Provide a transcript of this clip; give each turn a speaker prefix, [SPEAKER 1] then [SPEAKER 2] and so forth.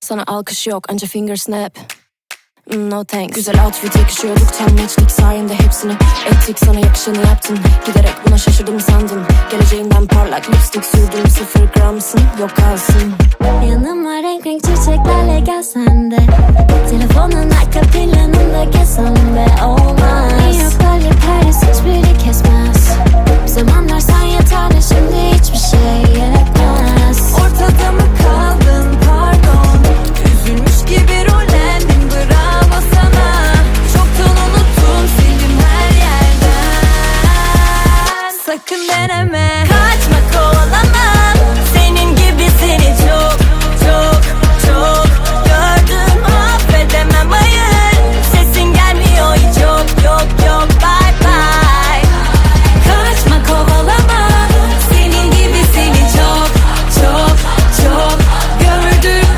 [SPEAKER 1] Sana alkış yok anca finger snap. Mm, no thanks. Güzel outfit yakışıyorduk tam matchlik sayende hepsini Ettik. Sana yakışanı yaptın Giderek buna şaşırdım sandın. Geleceğinden parlak lipstick sürdüm Sıfır gramsın yok kalsın.
[SPEAKER 2] Yanıma renk renk çiçeklerle gel sen de Telefonun arka planı sakın deneme Kaçma kovala